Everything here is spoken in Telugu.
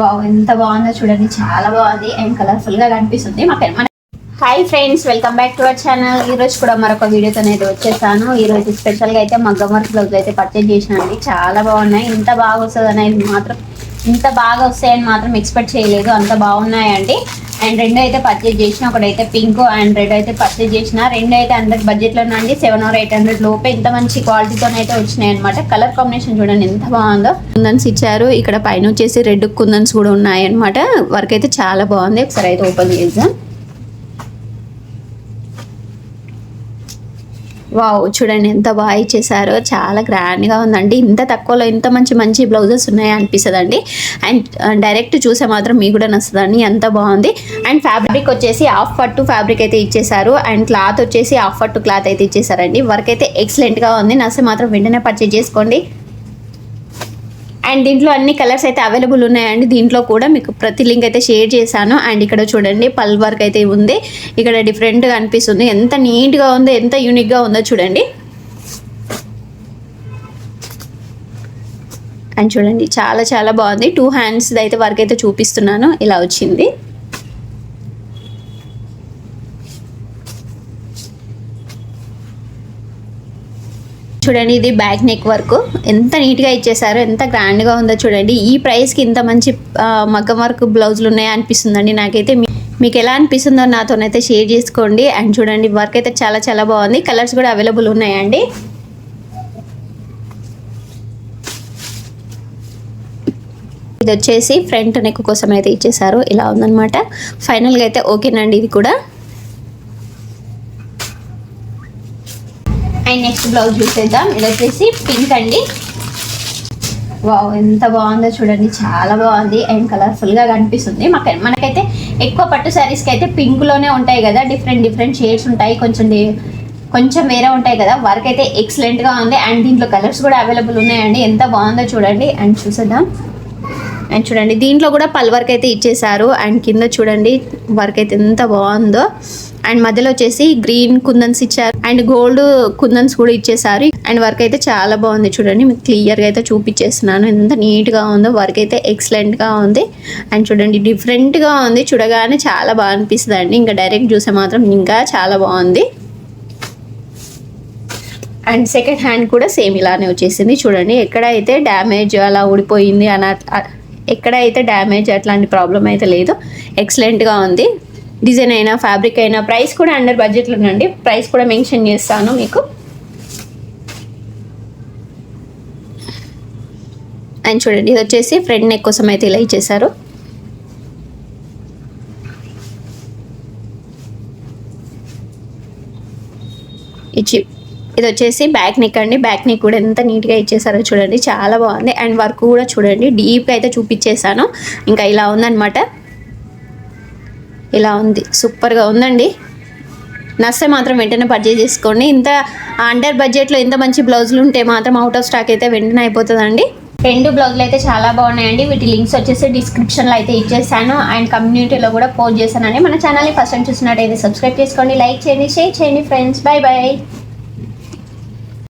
వావ్ ఎంత బాగుందో చూడండి చాలా బాగుంది అండ్ కలర్ఫుల్గా కనిపిస్తుంది. మా మన hi friends welcome back to our channel ఈ రోజు కూడా మరొక వీడియోతో అయితే వచ్చేసాను. ఈ రోజు స్పెషల్గా అయితే మగ్గం వర్క్ బ్లౌజ్ అయితే పర్చేజ్ చేసిన అండి చాలా బాగున్నాయి. ఇంత బాగా వస్తుంది అనేది మాత్రం ఇంత బాగా వస్తాయని మాత్రం ఎక్స్పెక్ట్ చేయలేదు. అంత బాగున్నాయండి. అండ్ రెండు అయితే పర్చేజ్ చేసిన ఒకటైతే పింక్ అండ్ రెడ్ అయితే పర్చేజ్ చేసిన. రెండు అయితే హండ్రెడ్ బడ్జెట్లో అండి. సెవెన్ ఆర్ ఎయిట్ హండ్రెడ్ లోపే ఇంత మంచి క్వాలిటీతో అయితే వచ్చినాయి అనమాట కలర్ కాంబినేషన్ చూడండి ఎంత బాగుందో. కుందన్స్ ఇచ్చారు. ఇక్కడ పైన వచ్చేసి రెడ్ కుందన్స్ కూడా ఉన్నాయి అనమాట వర్క్ అయితే చాలా బాగుంది. ఒకసారి అయితే ఓపెన్ చేద్దాం. వావ్ చూడండి ఎంత బాగా ఇచ్చేసారో. చాలా గ్రాండ్గా ఉందండి. ఇంత తక్కువలో ఇంత మంచి మంచి బ్లౌజెస్ ఉన్నాయా అనిపిస్తుంది అండి అండ్ డైరెక్ట్ చూసే మాత్రం మీకు కూడా నచ్చుతుందండి ఎంత బాగుంది. అండ్ ఫ్యాబ్రిక్ వచ్చేసి హాఫ్ పట్టు ఫ్యాబ్రిక్ అయితే ఇచ్చేసారు. అండ్ క్లాత్ వచ్చేసి హాఫ్ పట్టు క్లాత్ అయితే ఇచ్చేసారండి. వర్క్ అయితే ఎక్సలెంట్గా ఉంది. నచ్చే మాత్రం వెంటనే పర్చేజ్ చేసుకోండి. అండ్ దీంట్లో అన్ని కలర్స్ అయితే అవైలబుల్ ఉన్నాయండి. దీంట్లో కూడా మీకు ప్రతి లింక్ అయితే షేర్ చేశాను. అండ్ ఇక్కడ చూడండి పల్ వర్క్ అయితే ఉంది. ఇక్కడ డిఫరెంట్గా అనిపిస్తుంది. ఎంత నీట్గా ఉందో ఎంత యూనిక్గా ఉందో చూడండి. అండ్ చూడండి చాలా చాలా బాగుంది. టూ హ్యాండ్స్ అయితే వర్క్ అయితే చూపిస్తున్నాను. ఇలా వచ్చింది. చూడండి ఇది బ్యాక్ నెక్ వర్క్ ఎంత నీట్గా ఇచ్చేసారో ఎంత గ్రాండ్గా ఉందో చూడండి. ఈ ప్రైస్కి ఇంత మంచి మగ్గం వర్క్ బ్లౌజులు ఉన్నాయా అనిపిస్తుందండి. నాకైతే మీ- మీకు ఎలా అనిపిస్తుందో నాతోనైతే షేర్ చేసుకోండి. అండ్ చూడండి వర్క్ అయితే చాలా చాలా బాగుంది. కలర్స్ కూడా అవైలబుల్ ఉన్నాయండి. ఇది వచ్చేసి ఫ్రంట్ నెక్ కోసం అయితే ఇచ్చేసారు ఇలా ఉందన్నమాట. ఫైనల్గా అయితే ఓకేనండి ఇది కూడా. అండ్ నెక్స్ట్ బ్లౌజ్ చూసేద్దాం. ఇది వచ్చేసి పింక్ అండి. వావ్ ఎంత బాగుందో చూడండి. చాలా బాగుంది. అండ్ కలర్ఫుల్గా కనిపిస్తుంది. మాకు మనకైతే ఎక్కువ పట్టు శారీస్కి అయితే పింక్లోనే ఉంటాయి కదా. డిఫరెంట్ డిఫరెంట్ షేడ్స్ ఉంటాయి. కొంచెం కొంచెం వేరే ఉంటాయి కదా. వర్క్ అయితే ఎక్సలెంట్గా ఉంది. అండ్ దీంట్లో కలర్స్ కూడా అవైలబుల్ ఉన్నాయండి. ఎంత బాగుందో చూడండి. అండ్ చూసేద్దాం. అండ్ చూడండి దీంట్లో కూడా పల్ వర్క్ అయితే ఇచ్చేసారు అండ్ కింద చూడండి వర్క్ అయితే ఎంత బాగుందో. అండ్ మధ్యలో వచ్చేసి గ్రీన్ కుందన్స్ ఇచ్చారు. అండ్ గోల్డ్ కుందన్స్ కూడా ఇచ్చేసారు అండ్ వర్క్ అయితే చాలా బాగుంది చూడండి. మీకు క్లియర్గా అయితే చూపించేస్తున్నాను. ఎంత నీట్గా ఉందో. వర్క్ అయితే ఎక్సలెంట్గా ఉంది. అండ్ చూడండి డిఫరెంట్గా ఉంది. చూడగానే చాలా బాగా అనిపిస్తుంది అండి ఇంకా డైరెక్ట్ చూసే మాత్రం ఇంకా చాలా బాగుంది. అండ్ సెకండ్ హ్యాండ్ కూడా సేమ్ ఇలానే వచ్చేసింది. చూడండి ఎక్కడైతే డ్యామేజ్ అలా ఊడిపోయింది అన ఎక్కడైతే డ్యామేజ్ అట్లాంటి ప్రాబ్లం అయితే లేదు. ఎక్సలెంట్గా ఉంది. డిజైన్ అయినా ఫ్యాబ్రిక్ అయినా ప్రైస్ కూడా అండర్ బడ్జెట్లో ఉండండి ప్రైస్ కూడా మెన్షన్ చేస్తాను మీకు. అండ్ చూడండి ఇది వచ్చేసి ఫ్రంట్ నెక్ కోసం అయితే ఇలా ఇచ్చేసారు ఇచ్చి ఇది వచ్చేసి బ్యాక్ నెక్ అండి. బ్యాక్ నెక్ కూడా ఎంత నీట్గా ఇచ్చేసారో చూడండి. చాలా బాగుంది. అండ్ వర్క్ కూడా చూడండి. డీప్గా అయితే చూపించేసాను ఇంకా ఇలా ఉందన్నమాట. ఇలా ఉంది. సూపర్గా ఉందండి. నస్తే మాత్రం వెంటనే పర్చేజ్ చేసుకోండి. ఇంత అండర్ బడ్జెట్లో ఇంత మంచి బ్లౌజులు ఉంటే మాత్రం అవుట్ ఆఫ్ స్టాక్ అయితే వెంటనే అయిపోతుందండి. రెండు బ్లౌజులు అయితే చాలా బాగున్నాయండి. వీటి లింక్స్ వచ్చేసి డిస్క్రిప్షన్లో అయితే ఇచ్చేసాను. అండ్ కమ్యూనిటీలో కూడా పోస్ట్ చేశానండి. మన ఛానల్ని ఫస్ట్ టైం చూసినట్టయితే సబ్స్క్రైబ్ చేసుకోండి. లైక్ చేయండి షేర్ చేయండి ఫ్రెండ్స్ బాయ్ బాయ్